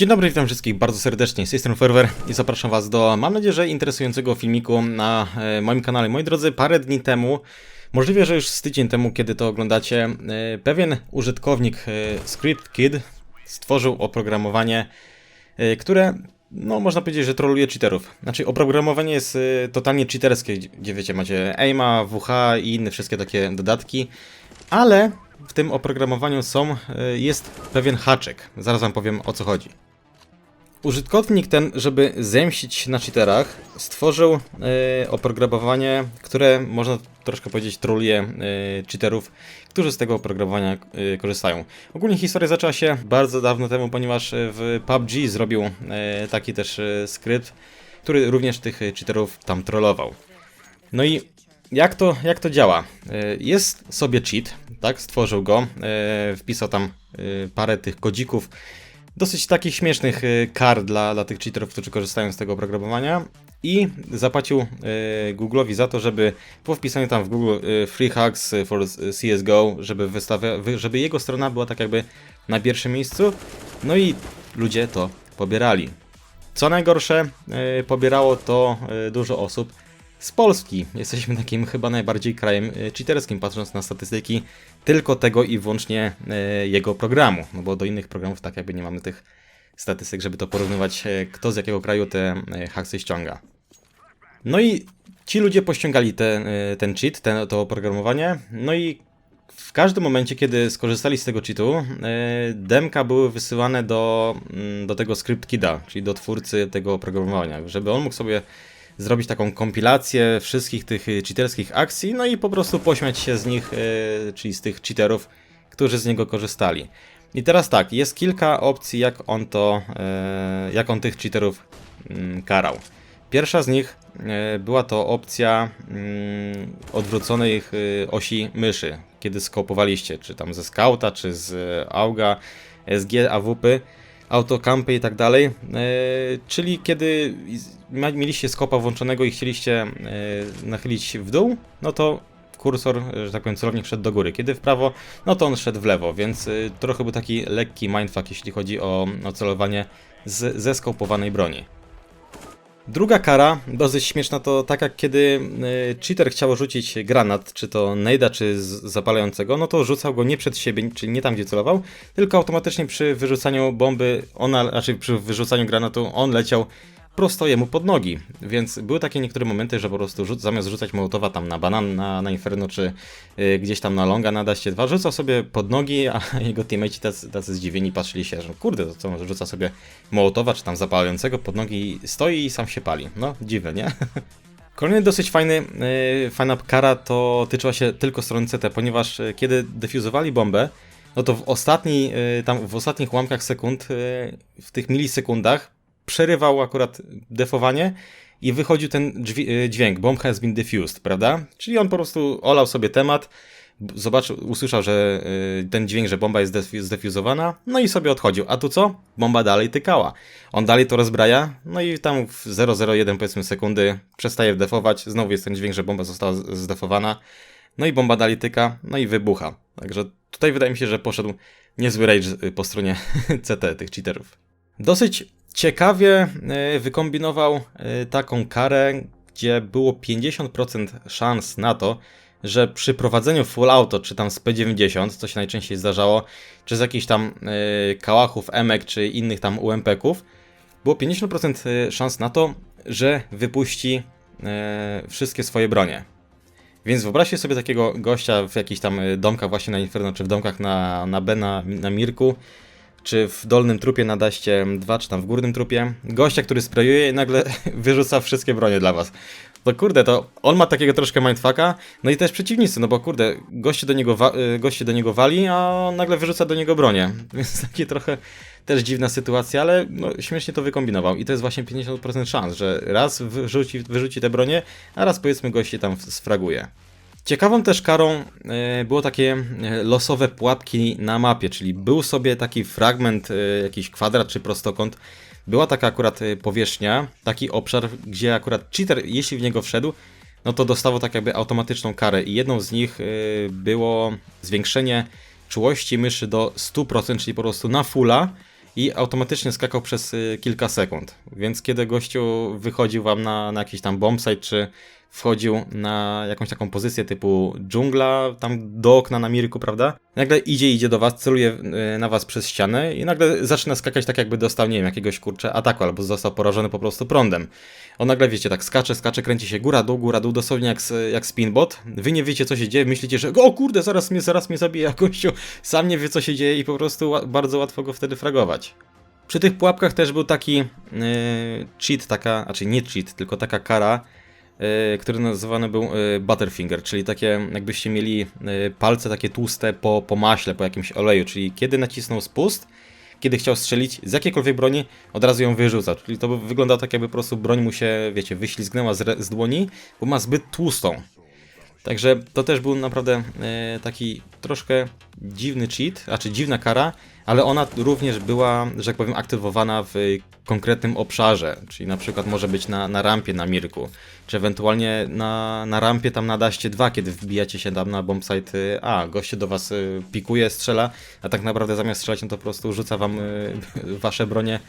Dzień dobry, witam wszystkich bardzo serdecznie. Z tej strony Ferwer i zapraszam Was do, mam nadzieję, że interesującego filmiku na e, moim kanale. Moi drodzy, parę dni temu, możliwe, że już z tydzień temu, kiedy to oglądacie, e, pewien użytkownik e, ScriptKid stworzył oprogramowanie, które, no można powiedzieć, że troluje cheaterów. Znaczy, oprogramowanie jest totalnie cheaterskie, gdzie, wiecie, macie aima, WH i inne wszystkie takie dodatki, ale w tym oprogramowaniu są, jest pewien haczek. Zaraz wam powiem o co chodzi. Użytkownik ten, żeby zemścić się na cheaterach, stworzył e, oprogramowanie, które można troszkę powiedzieć troluje e, cheaterów, którzy z tego oprogramowania e, korzystają. Ogólnie historia zaczęła się bardzo dawno temu, ponieważ w PUBG zrobił taki też skrypt, który również tych cheaterów tam trollował. No i jak to, jak to działa? Jest sobie cheat, tak? Stworzył go, wpisał tam parę tych kodzików, dosyć takich śmiesznych e, kar dla, dla tych cheaterów, którzy korzystają z tego oprogramowania i zapłacił e, Google'owi za to, żeby po wpisaniu tam w Google e, free hacks for CSGO, żeby, wystawia, wy- żeby jego strona była tak jakby na pierwszym miejscu, no i ludzie to pobierali. Co najgorsze, pobierało to dużo osób z Polski. Jesteśmy takim chyba najbardziej krajem e, cheaterskim, patrząc na statystyki tylko tego i wyłącznie e, jego programu. No bo do innych programów tak jakby nie mamy tych statystyk, żeby to porównywać, e, kto z jakiego kraju te haksy ściąga. No i ci ludzie pościągali ten, ten cheat, ten, to oprogramowanie, no i w każdym momencie, kiedy skorzystali z tego cheatu, demka były wysyłane do, mm, do tego script-kida, czyli do twórcy tego oprogramowania, żeby on mógł sobie zrobić taką kompilację wszystkich tych y, cheaterskich akcji, no i po prostu pośmiać się z nich, e, czyli z tych cheaterów, którzy z niego korzystali. I teraz tak, jest kilka opcji, jak on to, e, jak on tych cheaterów mm, karał. Pierwsza z nich była to opcja mm, odwróconej y, osi myszy, kiedy skopowaliście, czy tam ze Scouta, czy z Auga, SG, AWP, autokampy i tak dalej. E, czyli kiedy mieliście skopa włączonego i chcieliście e, nachylić w dół, no to kursor, że tak powiem, celownik szedł do góry. Kiedy w prawo, no to on szedł w lewo, więc e, trochę był taki lekki mindfuck, jeśli chodzi o, o celowanie z, ze skopowanej broni. Druga kara, dosyć śmieszna, to tak jak kiedy y, cheater chciał rzucić granat, czy to nejda, czy zapalającego, no to rzucał go nie przed siebie, czyli nie tam, gdzie celował, tylko automatycznie przy wyrzucaniu bomby, ona, raczej przy wyrzucaniu granatu, on leciał prosto jemu pod nogi. Więc były takie niektóre momenty, że po prostu rzuc, zamiast rzucać mołotowa tam na banan, na, na inferno, czy y, gdzieś tam na longa, na daście 2, rzucał sobie pod nogi, a jego teammate'i tacy, tacy zdziwieni patrzyli się, że kurde, to co, rzuca sobie mołotowa, czy tam zapalającego pod nogi, stoi i sam się pali. No, dziwne, nie? Kolejny dosyć fajny, yy, fajna kara to tyczyła się tylko strony CT, ponieważ yy, kiedy defuzowali bombę, no to w, ostatni, yy, tam w ostatnich ułamkach sekund, w tych milisekundach, przerywał akurat defowanie i wychodził ten yy, dźwięk, bomb has been defused, prawda? Czyli on po prostu olał sobie temat, zobaczył, usłyszał, że yy, ten dźwięk, że bomba jest defu- zdefuzowana, no i sobie odchodził. A tu co? Bomba dalej tykała. On dalej to rozbraja, no i tam w 0,01 powiedzmy sekundy przestaje defować, znowu jest ten dźwięk, że bomba została zdefowana, no i bomba dalej tyka, no i wybucha. Także tutaj wydaje mi się, że poszedł niezły rage y, po stronie CT tych cheaterów. Dosyć ciekawie y, wykombinował y, taką karę, gdzie było 50% szans na to, że przy prowadzeniu full auto, czy tam z P90, co się najczęściej zdarzało, czy z jakichś tam y, kałachów, emek, czy innych tam UMP-ków, było 50% y, szans na to, że wypuści wszystkie swoje bronie. Więc wyobraźcie sobie takiego gościa w jakichś tam domkach właśnie na Inferno, czy w domkach na, na B, na, na Mirku, czy w dolnym trupie na daście 2, czy tam w górnym trupie. Gościa, który sprayuje i nagle wyrzuca wszystkie bronie dla was. To kurde, to on ma takiego troszkę mindfucka, no i też przeciwnicy, no bo kurde, goście do niego, y, goście do niego wali, a on nagle wyrzuca do niego bronię. Więc takie trochę też dziwna sytuacja, ale no, śmiesznie to wykombinował. I to jest właśnie 50% szans, że raz wyrzuci, wyrzuci te bronie, a raz powiedzmy gości tam sfraguje. Ciekawą też karą e, było takie e, losowe pułapki na mapie, czyli był sobie taki fragment, e, jakiś kwadrat czy prostokąt, była taka akurat powierzchnia, taki obszar, gdzie akurat cheater, jeśli w niego wszedł, no to dostawał tak jakby automatyczną karę i jedną z nich było zwiększenie czułości myszy do 100%, czyli po prostu na fulla i automatycznie skakał przez kilka sekund. Więc kiedy gościu wychodził wam na, na jakiś tam bombsite, czy wchodził na jakąś taką pozycję typu dżungla, tam do okna na Mirku, prawda? Nagle idzie, idzie do was, celuje y, na was przez ścianę i nagle zaczyna skakać tak jakby dostał, nie wiem, jakiegoś kurcze ataku, albo został porażony po prostu prądem. On nagle, wiecie, tak skacze, skacze, kręci się góra, dół, góra, dół, dosłownie jak, jak spinbot. Wy nie wiecie, co się dzieje, myślicie, że o kurde, zaraz mnie, zaraz mnie zabije, gościu sam nie wie, co się dzieje i po prostu bardzo łatwo go wtedy fragować. Przy tych pułapkach też był taki yy, cheat, taka, znaczy nie cheat, tylko taka kara, który nazywany był yy, Butterfinger, czyli takie jakbyście mieli yy, palce takie tłuste po, po maśle, po jakimś oleju, czyli kiedy nacisnął spust, kiedy chciał strzelić z jakiejkolwiek broni, od razu ją wyrzucał. Czyli to wygląda tak, jakby po prostu broń mu się, wiecie, wyślizgnęła z, z dłoni, bo ma zbyt tłustą. Także to też był naprawdę e, taki troszkę dziwny cheat, a czy dziwna kara, ale ona również była, że tak powiem, aktywowana w konkretnym obszarze, czyli na przykład może być na, na rampie na Mirku, czy ewentualnie na, na rampie tam na Daście 2, kiedy wbijacie się tam na bombsite A, goście do was y, pikuje, strzela, a tak naprawdę zamiast strzelać, no to po prostu rzuca wam wasze bronie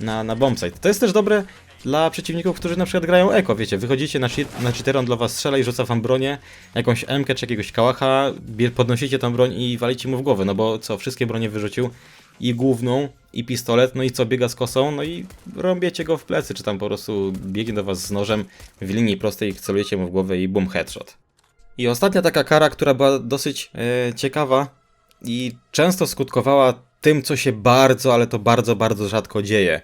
na, na bombsite. To jest też dobre dla przeciwników, którzy na przykład grają eko, wiecie, wychodzicie na, on dla was strzela i rzuca wam bronię, jakąś MK czy jakiegoś kałacha, podnosicie tą broń i walicie mu w głowę, no bo co, wszystkie bronie wyrzucił i główną, i pistolet, no i co, biega z kosą, no i rąbiecie go w plecy, czy tam po prostu biegnie do was z nożem w linii prostej, celujecie mu w głowę i boom, headshot. I ostatnia taka kara, która była dosyć e, ciekawa i często skutkowała tym, co się bardzo, ale to bardzo, bardzo rzadko dzieje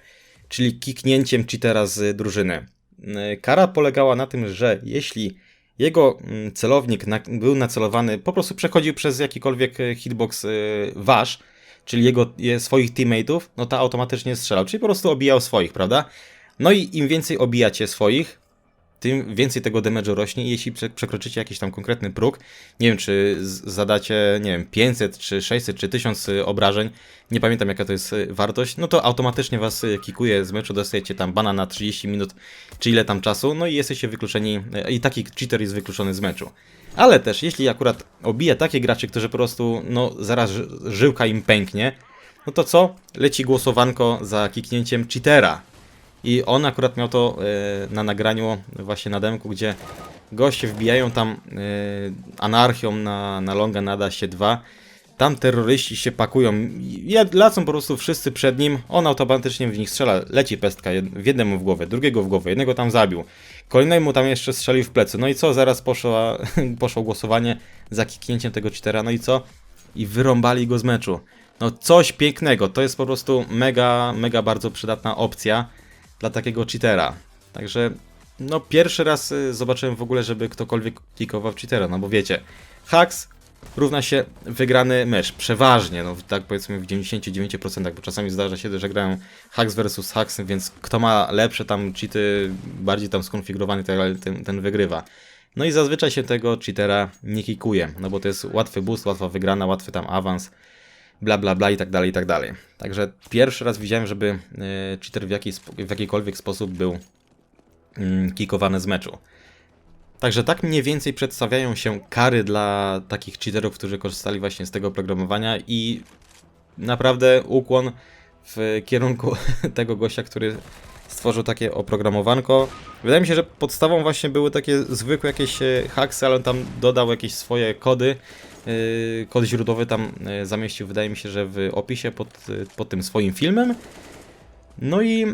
czyli kiknięciem cheatera z drużyny. E, kara polegała na tym, że jeśli jego mm, celownik był nacelowany, po prostu przechodził przez jakikolwiek e, hitbox wasz, czyli jego swoich teammate'ów, no to automatycznie strzelał, czyli po prostu obijał swoich, prawda? No i im więcej obijacie swoich, tym więcej tego damage'u rośnie jeśli przekroczycie jakiś tam konkretny próg, nie wiem czy zadacie, nie wiem, 500 czy 600 czy 1000 y, obrażeń, nie pamiętam jaka to jest y, wartość, no to automatycznie was y, kikuje z meczu, dostajecie tam bana na 30 minut, czy ile tam czasu, no i jesteście wykluczeni, i taki cheater jest wykluczony z meczu. Ale też, jeśli akurat obija takie graczy, którzy po prostu, no zaraz żyłka im pęknie, no to co? Leci głosowanko za kiknięciem cheatera. I on akurat miał to e, na nagraniu właśnie na demku, gdzie goście wbijają tam e, anarchią na, na longa nada się 2. Tam terroryści się pakują, lecą po prostu wszyscy przed nim, on automatycznie w nich strzela, leci pestka, w jednemu w głowę, drugiego w głowę, jednego tam zabił, kolejnemu tam jeszcze strzelił w plecy, no i co, zaraz poszło, poszło głosowanie za kiknięciem tego cheatera, no i co? I wyrąbali go z meczu. No coś pięknego, to jest po prostu mega, mega bardzo przydatna opcja, dla takiego cheatera. Także no pierwszy raz y, zobaczyłem w ogóle, żeby ktokolwiek klikował cheatera, no bo wiecie, hacks równa się wygrany mecz, przeważnie, no tak powiedzmy w 99%, bo czasami zdarza się, że grają hacks versus hacks, więc kto ma lepsze tam cheaty, bardziej tam skonfigurowany, ten, ten wygrywa. No i zazwyczaj się tego cheatera nie kikuje, no bo to jest łatwy boost, łatwa wygrana, łatwy tam awans, bla bla bla i tak dalej, i tak dalej. Także pierwszy raz widziałem, żeby e, cheater w, jakiś, w jakikolwiek sposób był mm, kikowany z meczu. Także tak mniej więcej przedstawiają się kary dla takich cheaterów, którzy korzystali właśnie z tego oprogramowania i naprawdę ukłon w kierunku tego gościa, który stworzył takie oprogramowanko. Wydaje mi się, że podstawą właśnie były takie zwykłe jakieś e, hacksy, ale on tam dodał jakieś swoje kody, kod źródłowy tam yy, zamieścił, wydaje mi się, że w opisie pod, yy, pod tym swoim filmem. No i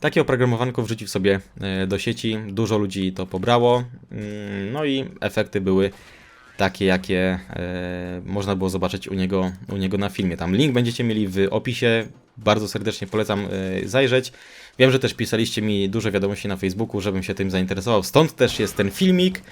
takie oprogramowanko wrzucił sobie do sieci, dużo ludzi to pobrało, mm, no i efekty były takie, jakie można było zobaczyć u niego, u niego na filmie. Tam link będziecie mieli w opisie, bardzo serdecznie polecam zajrzeć. Wiem, że też pisaliście mi dużo wiadomości na Facebooku, żebym się tym zainteresował, stąd też jest ten filmik.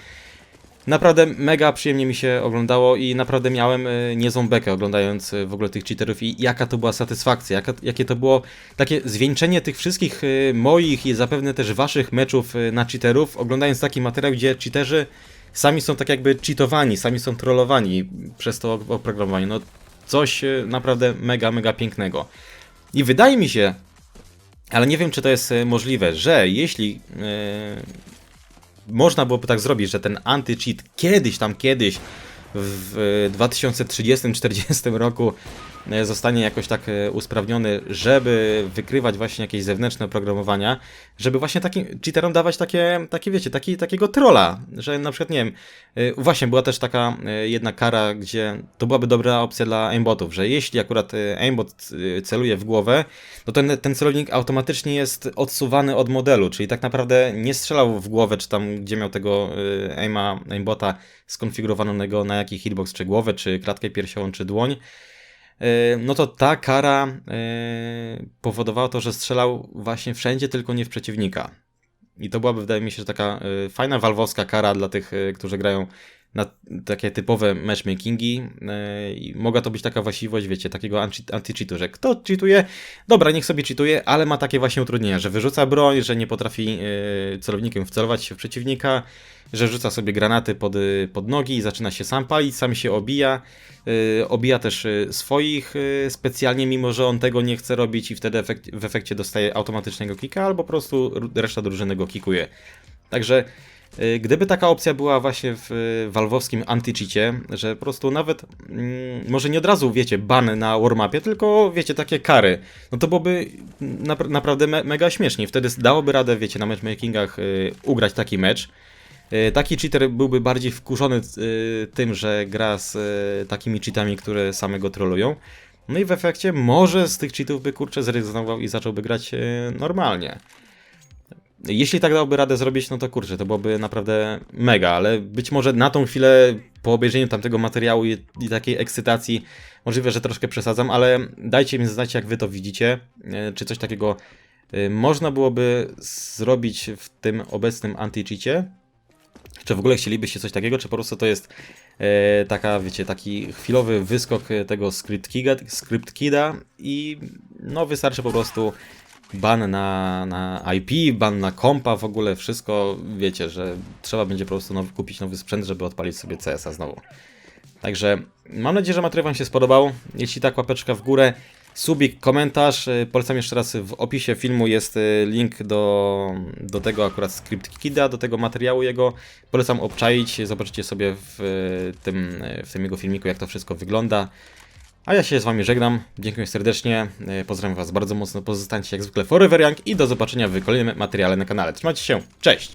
Naprawdę mega przyjemnie mi się oglądało i naprawdę miałem y, niezłą bekę oglądając y, w ogóle tych cheaterów i jaka to była satysfakcja, jaka, jakie to było takie zwieńczenie tych wszystkich y, moich i zapewne też waszych meczów na cheaterów, oglądając taki materiał, gdzie cheaterzy sami są tak jakby cheatowani, sami są trollowani przez to oprogramowanie. No coś naprawdę mega, mega pięknego. I wydaje mi się, ale nie wiem czy to jest możliwe, że jeśli można byłoby tak zrobić, że ten anti-cheat kiedyś tam, kiedyś w 2030-40 roku e, zostanie jakoś tak e, usprawniony, żeby wykrywać właśnie jakieś zewnętrzne oprogramowania, żeby właśnie takim cheaterom dawać takie, takie wiecie, taki, takiego trolla, że na przykład, nie wiem, e, właśnie była też taka jedna kara, gdzie to byłaby dobra opcja dla aimbotów, że jeśli akurat aimbot celuje w głowę, to ten, ten celownik automatycznie jest odsuwany od modelu, czyli tak naprawdę nie strzelał w głowę, czy tam gdzie miał tego aima, aimbota skonfigurowanego na jaki hitbox, czy głowę, czy klatkę piersiową, czy dłoń, e, no to ta kara e, powodowała to, że strzelał właśnie wszędzie, tylko nie w przeciwnika. I to byłaby, wydaje mi się, taka e, fajna walwowska kara dla tych, którzy grają na takie typowe matchmakingi e, i mogła to być taka właściwość, wiecie, takiego anti- anti-cheatu, że kto cheatuje, dobra, niech sobie cheatuje, ale ma takie właśnie utrudnienia, że wyrzuca broń, że nie potrafi e, celownikiem wcelować się w przeciwnika, że rzuca sobie granaty pod, y, pod nogi i zaczyna się sam palić, sam się obija, e, obija też e, swoich e, specjalnie, mimo że on tego nie chce robić i wtedy w efekcie dostaje automatycznego kika, albo po prostu reszta drużyny go kikuje. Także Gdyby taka opcja była właśnie w y, walwowskim anti-cheacie, że po prostu nawet, mm, może nie od razu, wiecie, ban na warmapie, tylko, wiecie, takie kary, no to byłoby napra- naprawdę me mega śmiesznie. Wtedy dałoby radę, wiecie, na matchmakingach y, ugrać taki mecz. Y, Taki cheater byłby bardziej wkurzony y, tym, że gra z y, takimi cheatami, które same go trolują. No i w efekcie może z tych cheatów by kurczę zrezygnował i zacząłby grać y, normalnie. Jeśli tak dałoby radę zrobić, no to kurczę, to byłoby naprawdę mega, ale być może na tą chwilę po obejrzeniu tamtego materiału i, i takiej ekscytacji, możliwe, że troszkę przesadzam, ale dajcie mi znać, jak wy to widzicie, e, czy coś takiego e, można byłoby zrobić w tym obecnym anti-cheacie, czy w ogóle chcielibyście coś takiego, czy po prostu to jest e, taka, wiecie, taki chwilowy wyskok tego script kida, script kida i no wystarczy po prostu ban na, na IP, ban na kompa, w ogóle wszystko, wiecie, że trzeba będzie po prostu nowy, kupić nowy sprzęt, żeby odpalić sobie CS-a znowu. Także mam nadzieję, że materiał Wam się spodobał. Jeśli tak, łapeczka w górę, subik, komentarz. Y, Polecam jeszcze raz w opisie filmu jest y, link do, do tego akurat script kida, do tego materiału jego. Polecam obczaić, zobaczycie sobie w y, tym, w tym jego filmiku, jak to wszystko wygląda. A ja się z Wami żegnam. Dziękuję serdecznie. y, Pozdrawiam Was bardzo mocno. Pozostańcie jak zwykle forever young i do zobaczenia w kolejnym materiale na kanale. Trzymajcie się. Cześć!